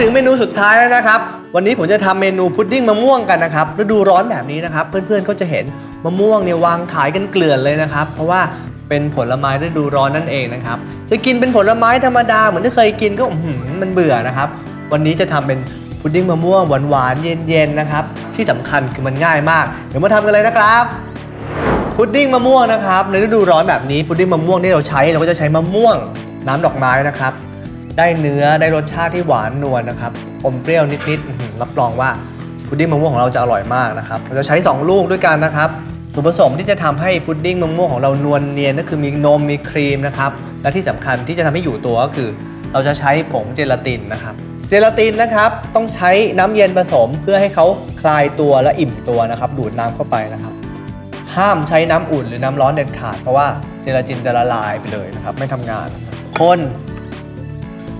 ถึงเมนูสุดท้ายแล้วนะครับ วันนี้ผมจะทำเมนูพุดดิ้งมะม่วงกันนะครับฤดูร้อนแบบนี้นะครับ เพื่อนๆก็จะเห็นมะม่วงเนี่ยวางขายกันเกลื่อนเลยนะครับ เพราะว่าเป็นผลไม้ฤดูร้อนนั่นเองนะครับ จะกินเป็นผลไม้ธรรมดาเหมือนที่เคยกินก็มันเบื่อนะครับ วันนี้จะทำเป็นพุดดิ้งมะม่วงหวานๆเย็นๆนะครับ ที่สำคัญคือมันง่ายมาก เดี๋ยวมาทำกันเลยนะครับพุดดิ้งมะม่วงนะครับในฤดูร้อนแบบนี้พุดดิ้งมะม่วงที่เราใช้เราก็จะใช้มะม่วงน้ำดอกไม้นะครับ ได้เนื้อได้รสชาติที่หวานนวลนะครับ อมเปรี้ยวนิดๆรับรองว่าพุดดิ้งมะม่วงของเราจะอร่อยมากนะครับ เราจะใช้ 2 ลูกด้วยกันนะครับ ส่วนผสมที่จะทำให้พุดดิ้งมะม่วงของเรานวลเนียนก็คือมีนมมีครีมนะครับ และที่สำคัญที่จะทำให้อยู่ตัวก็คือ เราจะใช้ผงเจลาตินนะครับ เจลาตินนะครับต้องใช้น้ำเย็นผสมเพื่อให้เขาคลายตัวและอิ่มตัวนะครับ ดูดน้ำเข้าไปนะครับ ห้ามใช้น้ำอุ่นหรือน้ำร้อนเด็ดขาดเพราะว่าเจลาตินจะละลายไปเลยนะครับไม่ทำงาน คน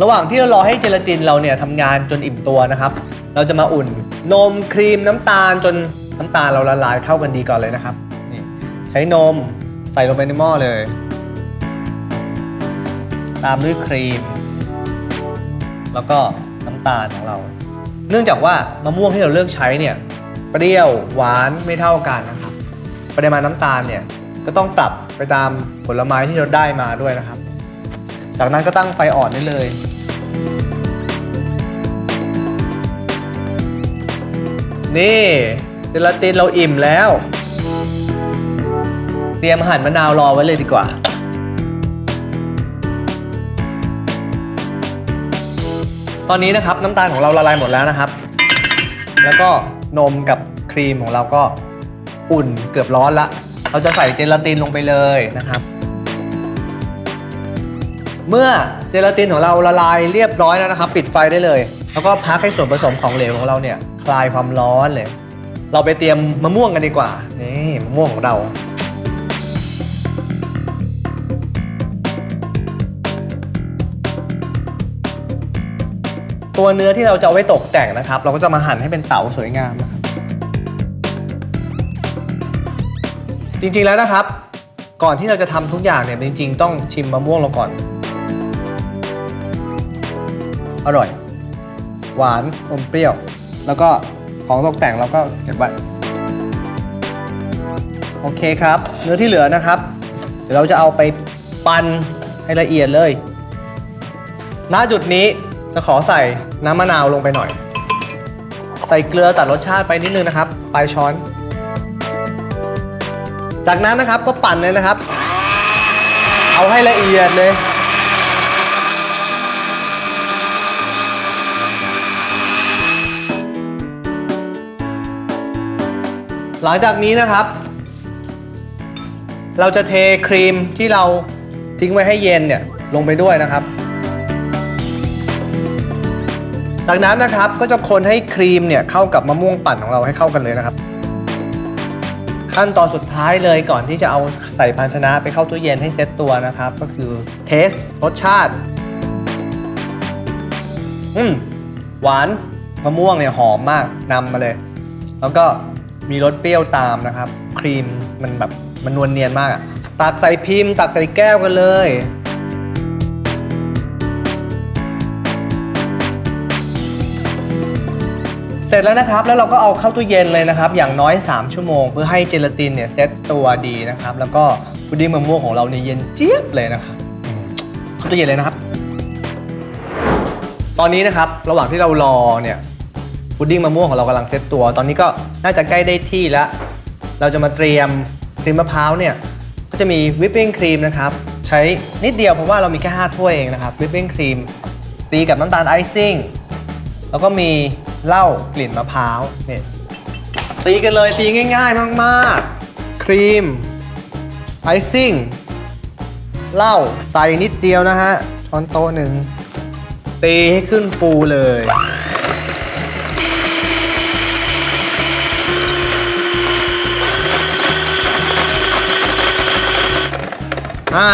ระหว่างที่เรารอให้เจลาตินเราเนี่ยทำงานจนอิ่มตัวนะครับ เราจะมาอุ่นนมครีมน้ำตาลจนน้ำตาลเราละลายเข้ากันดีก่อนเลยนะครับนี่ใช้นมใส่ลงไปในหม้อเลย ตามด้วยครีม แล้วก็น้ำตาลของเรา เนื่องจากว่ามะม่วงที่เราเลือกใช้เนี่ยเปรี้ยวหวานไม่เท่ากันนะครับปริมาณน้ำตาลเนี่ยก็ต้องปรับไปตามผลไม้ที่เราได้มาด้วยนะครับ จากนั้นก็ตั้งไฟอ่อนได้เลย นี่เจลาตินเราอิ่มแล้ว เตรียมหั่นมะนาวรอไว้เลยดีกว่า ตอนนี้นะครับน้ำตาลของเราละลายหมดแล้วนะครับ แล้วก็นมกับครีมของเราก็อุ่นเกือบร้อนละ เราจะใส่เจลาตินลงไปเลยนะครับ เมื่อเจลาตินของเราละลายเรียบร้อยแล้วนะครับ ปิดไฟได้เลย แล้วก็พักให้ส่วนผสมของเหลวของเราเนี่ยคลายความร้อนเลย เราไปเตรียมมะม่วงกันดีกว่านี่มะม่วงของเราตัวเนื้อที่เราจะเอาไว้ตกแต่งนะครับ เราก็จะมาหั่นให้เป็นเต๋าสวยงามนะครับ จริงๆแล้วนะครับ ก่อนที่เราจะทำทุกอย่างเนี่ยจริง ๆ ต้องชิมมะม่วงเราก่อน อร่อย หวานอมเปรี้ยว แล้วก็ของตกแต่งเราก็เก็บไว้โอเคครับ เนื้อที่เหลือนะครับ เดี๋ยวเราจะเอาไปปั่นให้ละเอียดเลย ณ จุดนี้จะขอใส่น้ำมะนาวลงไปหน่อย ใส่เกลือตัดรสชาติไปนิดนึงนะครับ ปลายช้อน จากนั้นนะครับก็ปั่นเลยนะครับ เอาให้ละเอียดเลย หลังจากนี้นะครับ เราจะเทครีมที่เราทิ้งไว้ให้เย็นเนี่ยลงไปด้วยนะครับ จากนั้นนะครับก็จะคนให้ครีมเนี่ยเข้ากับมะม่วงปั่นของเราให้เข้ากันเลยนะครับ ขั้นตอนสุดท้ายเลยก่อนที่จะเอาใส่ภาชนะไปเข้าตู้เย็นให้เซ็ตตัวนะครับ ก็คือเทสรสชาติ อืมหวานมะม่วงเนี่ยหอมมากนำมาเลย แล้วก็ มีรสเปรี้ยวตามนะครับ ครีมมันแบบมันนวลเนียนมากอะตักใส่พิมพ์ ตักใส่แก้วกันเลย เสร็จแล้วนะครับ แล้วเราก็เอาเข้าตู้เย็นเลยนะครับ อย่างน้อย 3 ชั่วโมง เพื่อให้เจลาตินเนี่ยเซตตัวดีนะครับ แล้วก็พุดดิ้งมะม่วงของเราเนี่ยเย็นเจี๊ยบเลยนะครับอืมเข้าตู้เย็นเลยนะครับ ตอนนี้นะครับระหว่างที่เรารอเนี่ย พุดดิ้งมะม่วงของเรากำลังเซตตัว ตอนนี้ก็น่าจะใกล้ได้ที่แล้ว เราจะมาเตรียมครีมมะพร้าวเนี่ยก็จะมีวิปปิ้งครีมนะครับ ใช้นิดเดียวเพราะว่าเรามีแค่5ถ้วยเองนะครับวิปปิ้งครีมตีกับน้ำตาลไอซิ่งแล้วก็มีเหล้ากลิ่นมะพร้าวเนี่ยตีกันเลยตีง่าย ๆ มากๆ ครีมไอซิ่งเหล้าใส่นิดเดียวนะฮะช้อนโต๊ะหนึ่งตีให้ขึ้นฟูเลย อ่า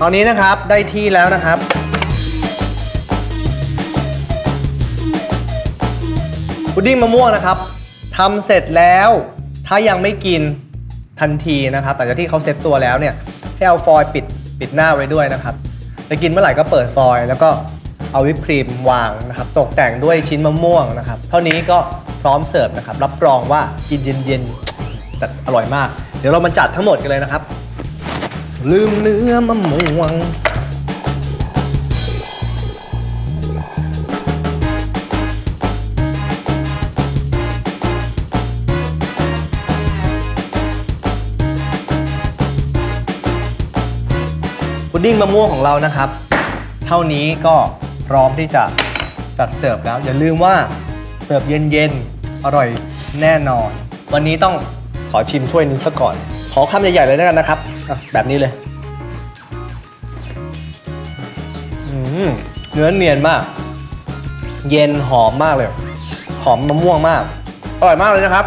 ตอนนี้นะครับได้ที่แล้วนะครับ พุดดิ้งมะม่วงนะครับทำเสร็จแล้ว ถ้ายังไม่กินทันทีนะครับหลังจากที่เขาเซ็ตตัวแล้วเนี่ยให้เอาฟอยล์ปิดปิดหน้าไว้ด้วยนะครับจะกินเมื่อไหร่ก็เปิดฟอยล์แล้วก็เอาวิปครีมวางนะครับ ตกแต่งด้วยชิ้นมะม่วงนะครับ เท่านี้ก็พร้อมเสิร์ฟนะครับ รับรองว่ากินเย็นๆแต่อร่อยมาก เดี๋ยวเรามาจัดทั้งหมดกันเลยนะครับ ลืมเนื้อมะม่วง พุดดิ้งมะม่วงของเรานะครับ เท่านี้ก็พร้อมที่จะจัดเสิร์ฟแล้ว อย่าลืมว่าเสิร์ฟเย็นๆ อร่อยแน่นอน วันนี้ต้องขอชิมถ้วยนี้ซะก่อน ขอคำใหญ่ๆเลยแล้วกันนะครับ อะแบบนี้เลยเนื้อเนียนมาก เย็นหอมมากเลย หอมมะม่วงมาก อร่อยมากเลยนะครับ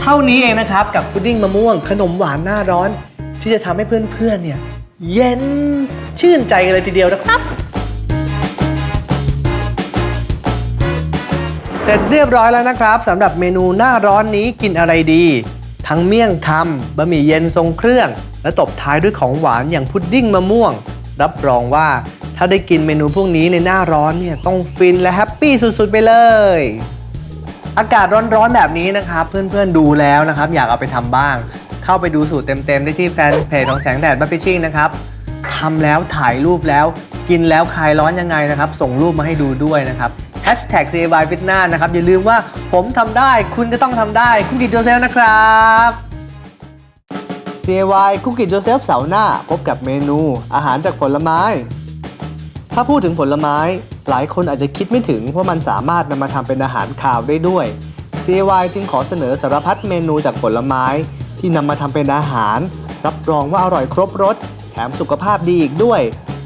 เท่านี้เองนะครับ กับพุดดิ้งมะม่วงขนมหวานหน้าร้อน ที่จะทำให้เพื่อนๆเนี่ย เย็นชื่นใจกันเลยทีเดียวนะครับ เสร็จเรียบร้อยแล้วนะครับสำหรับเมนูหน้าร้อนนี้กินอะไรดี ทั้งเมี่ยงคำบะหมี่เย็นทรงเครื่อง และตบท้ายด้วยของหวานอย่างพุดดิ้งมะม่วง รับรองว่าถ้าได้กินเมนูพวกนี้ในหน้าร้อนเนี่ยต้องฟินและแฮปปี้สุดๆไปเลย อากาศร้อนๆแบบนี้นะครับ เพื่อนๆดูแล้วนะครับ อยากเอาไปทำบ้าง เข้าไปดูสูตรเต็มๆ ได้ที่แฟนเพจของแสงแดดบัฟฟิชชิ่งนะครับทำแล้วถ่ายรูปแล้ว กินแล้วคลายร้อนยังไงนะครับ ส่งรูปมาให้ดูด้วยนะครับ Hashtag CY Fitness นะครับ อย่าลืมว่าผมทำได้คุณจะต้องทำได้คุกกี้โจเซลนะครับ CY คุกกี้โจเซฟเสาร์หน้า พบกับเมนูอาหารจากผลไม้ ถ้าพูดถึงผลไม้ หลายคนอาจจะคิดไม่ถึงว่ามันสามารถนำมาทำเป็นอาหารคาวได้ด้วย CY จึงขอเสนอสารพัดเมนูจากผลไม้ ที่นำมาทำเป็นอาหาร รับรองว่าอร่อยครบรสแถมสุขภาพดีอีกด้วย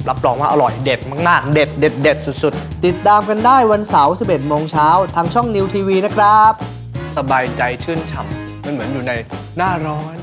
รับรองว่าอร่อยเด็ดมากๆ เด็ดเด็ดเด็ดสุดๆ ติดตามกันได้วันเสาร์ 11 โมงเช้าทางช่องนิวทีวีนะครับ สบายใจชื่นฉ่ำมันเหมือนอยู่ในหน้าร้อน